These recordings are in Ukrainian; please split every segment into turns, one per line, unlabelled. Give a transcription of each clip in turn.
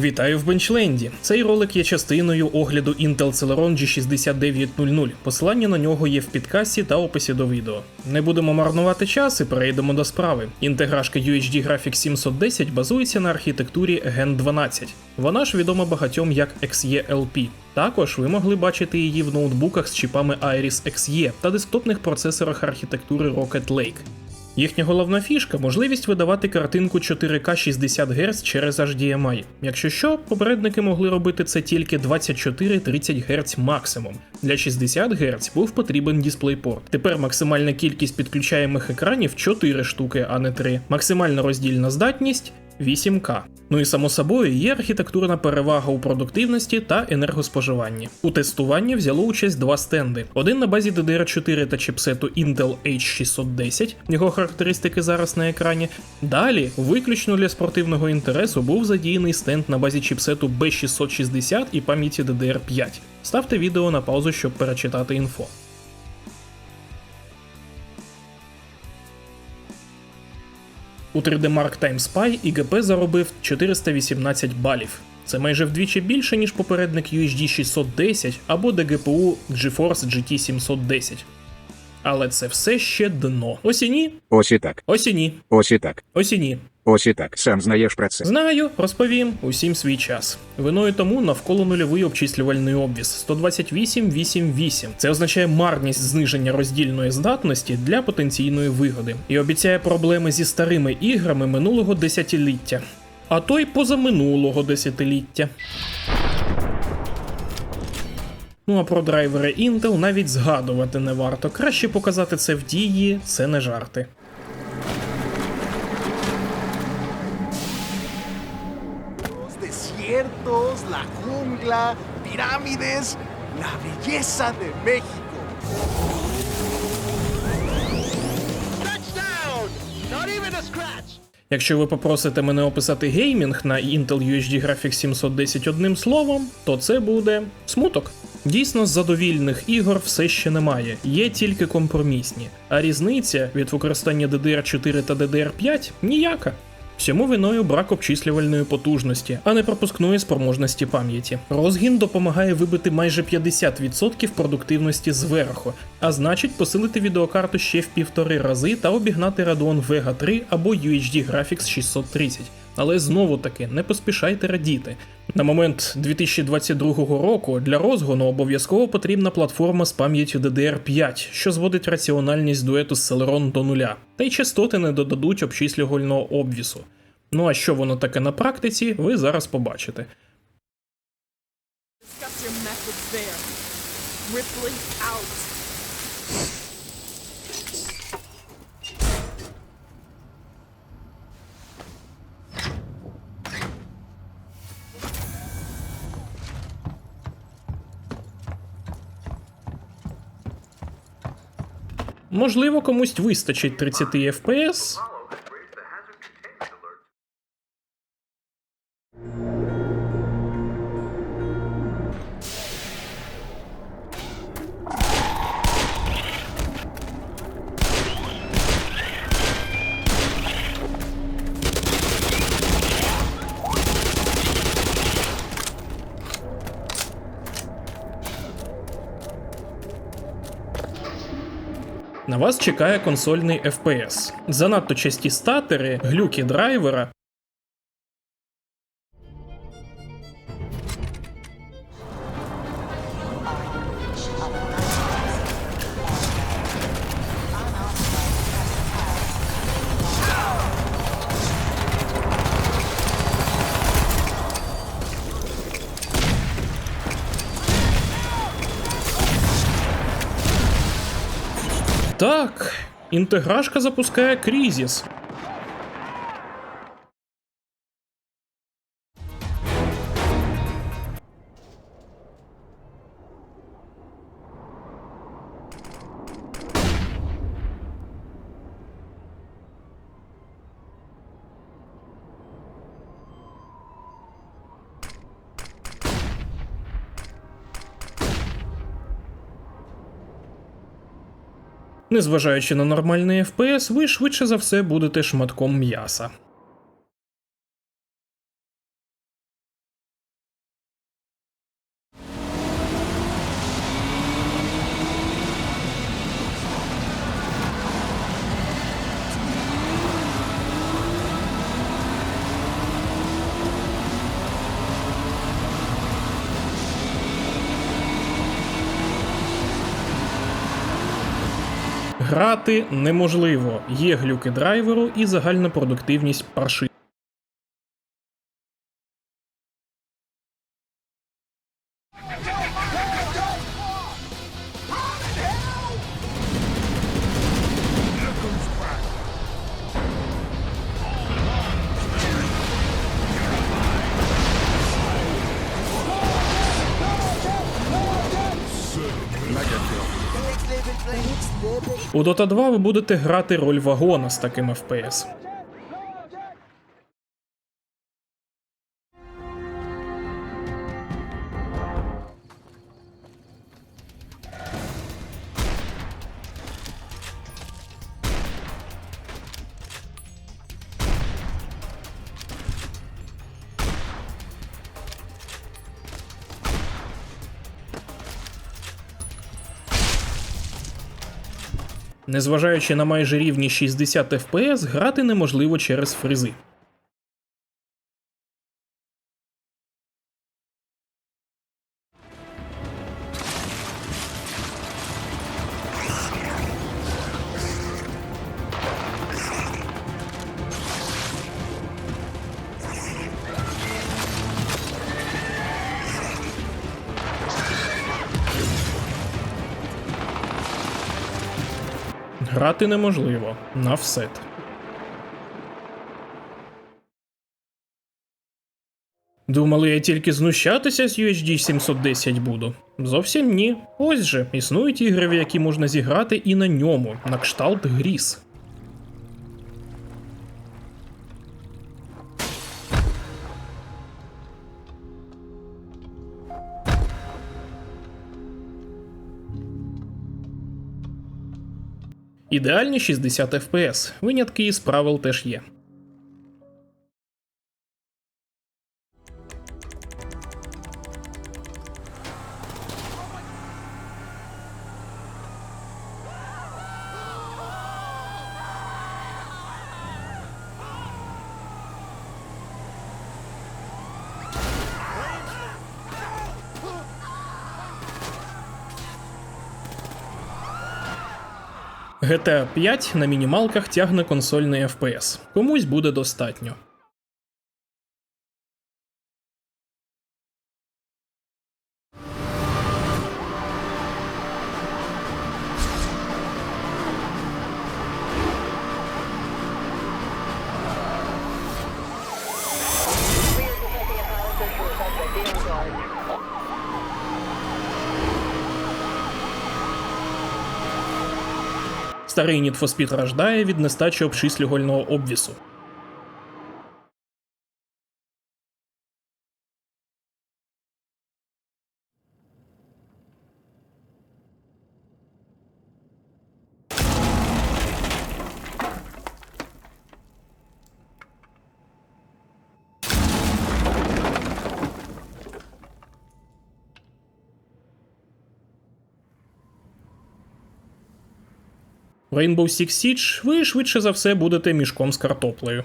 Вітаю в Бенчленді. Цей ролик є частиною огляду Intel Celeron G6900. Посилання на нього є в підкасті та описі до відео. Не будемо марнувати час і перейдемо до справи. Інтеграшка UHD Graphics 710 базується на архітектурі Gen 12. Вона ж відома багатьом як XE-LP. Також ви могли бачити її в ноутбуках з чіпами Iris XE та десктопних процесорах архітектури Rocket Lake. Їхня головна фішка можливість видавати картинку 4К 60 Гц через HDMI. Якщо що, попередники могли робити це тільки 24-30 Гц максимум. Для 60 Гц був потрібен DisplayPort. Тепер максимальна кількість підключаємих екранів 4 штуки, а не 3. Максимальна роздільна здатність 8К. Ну і само собою є архітектурна перевага у продуктивності та енергоспоживанні. У тестуванні взяло участь два стенди: один на базі DDR4 та чіпсету Intel H610, його характеристики зараз на екрані. Далі, виключно для спортивного інтересу, був задіяний стенд на базі чіпсету B660 і пам'яті DDR5. Ставте відео на паузу, щоб перечитати інфо. У 3D Mark Time Spy ІГП заробив 418 балів. Це майже вдвічі більше, ніж попередник UHD 610 або DGPU GeForce GT 710. Але це все ще дно. Ось і ні,
Ось і так,
ось і ні,
ось і так,
ось і ні.
ось і так. Сам знаєш про це.
Знаю, розповім усім свій час. Виною тому навколо нульовий обчислювальний обвіс 128.8.8. Це означає марність зниження роздільної здатності для потенційної вигоди і обіцяє проблеми зі старими іграми минулого десятиліття, а то й позаминулого десятиліття. Ну а про драйвери Intel навіть згадувати не варто. Краще показати це в дії, це не жарти.
Desiertos, la jungla, pirámides, la belleza de México. Touchdown! Not even a scratch.
Якщо ви попросите мене описати геймінг на Intel UHD Graphics 710 одним словом, то це буде смуток. Дійсно, задовільних ігор все ще немає, є тільки компромісні, а різниця від використання DDR4 та DDR5 ніяка. Всьому виною брак обчислювальної потужності, а не пропускної спроможності пам'яті. Розгін допомагає вибити майже 50% продуктивності зверху, а значить посилити відеокарту ще в півтори рази та обігнати Radeon Vega 3 або UHD Graphics 630. Але знову таки не поспішайте радіти. На момент 2022 року для розгону обов'язково потрібна платформа з пам'яттю DDR5, що зводить раціональність дуету з Celeron до нуля, та й частоти не додадуть обчислювального обвісу. Ну а що воно таке на практиці, ви зараз побачите.
Out.
Можливо, комусь вистачить 30 FPS, На вас чекає консольний FPS. Занадто часті статери, глюки драйвера. Так, інтеграшка запускає крізіс. Незважаючи на нормальний FPS, ви швидше за все будете шматком м'яса. Грати неможливо. Є глюки драйверу і загальна продуктивність парши. У Dota 2 ви будете грати роль вагона з таким FPS. Незважаючи на майже рівні 60 FPS, грати неможливо через фризи. Грати неможливо на всет. Думали, я тільки знущатися з UHD 710 буду? Зовсім ні. Ось же, існують ігри, в які можна зіграти і на ньому, на кшталт гріз. Ідеальні 60 FPS. Винятки із правил теж є. GTA 5 на мінімалках тягне консольний FPS. Комусь буде достатньо. Старий Need for Speed рождає від нестачі обчислювального обвісу. В Rainbow Six Siege ви швидше за все будете мішком з картоплею.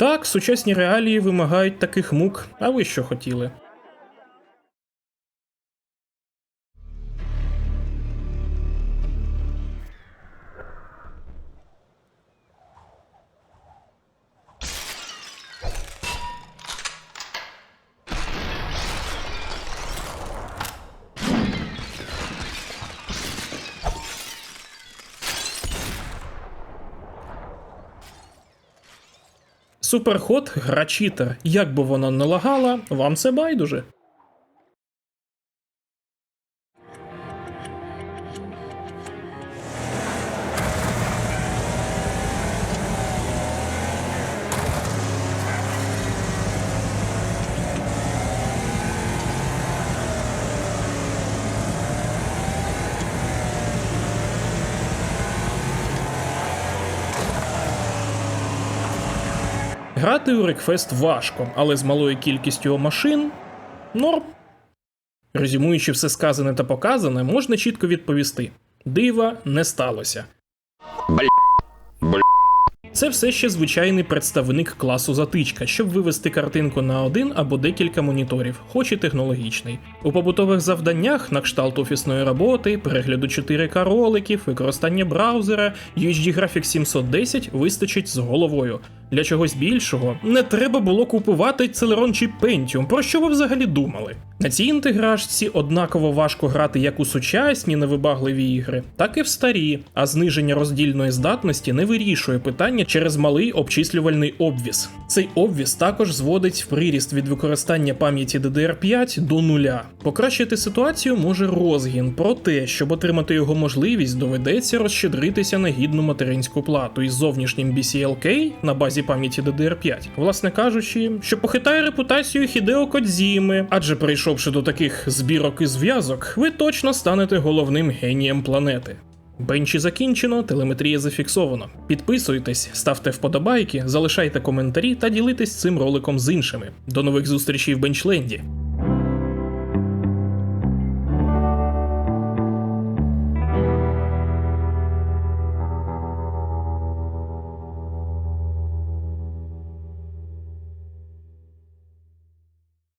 Так, сучасні реалії вимагають таких мук, а ви що хотіли? Суперход гра читер. Як би вона не лагала, вам це байдуже. Грати у Рекфест важко, але з малою кількістю машин норм. Резюмуючи все сказане та показане, можна чітко відповісти: дива не сталося. Це все ще звичайний представник класу затичка, щоб вивести картинку на один або декілька моніторів, хоч і технологічний. У побутових завданнях на кшталт офісної роботи, перегляду 4К роликів, використання браузера, UHD Graphics 710 вистачить з головою. Для чогось більшого не треба було купувати Celeron чи Pentium, про що ви взагалі думали? На цій інтеграшці однаково важко грати як у сучасні невибагливі ігри, так і в старі, а зниження роздільної здатності не вирішує питання через малий обчислювальний обвіс. Цей обвіс також зводить приріст від використання пам'яті DDR5 до нуля. Покращити ситуацію може розгін, проте, щоб отримати його можливість, доведеться розщедритися на гідну материнську плату із зовнішнім BCLK на базі пам'яті DDR5, власне кажучи, що похитає репутацію Хідео Кодзіми, адже прийшовши до таких збірок і зв'язок, ви точно станете головним генієм планети. Бенчі закінчено, телеметрія зафіксовано. Підписуйтесь, ставте вподобайки, залишайте коментарі та ділитесь цим роликом з іншими. До нових зустрічей в Бенчленді.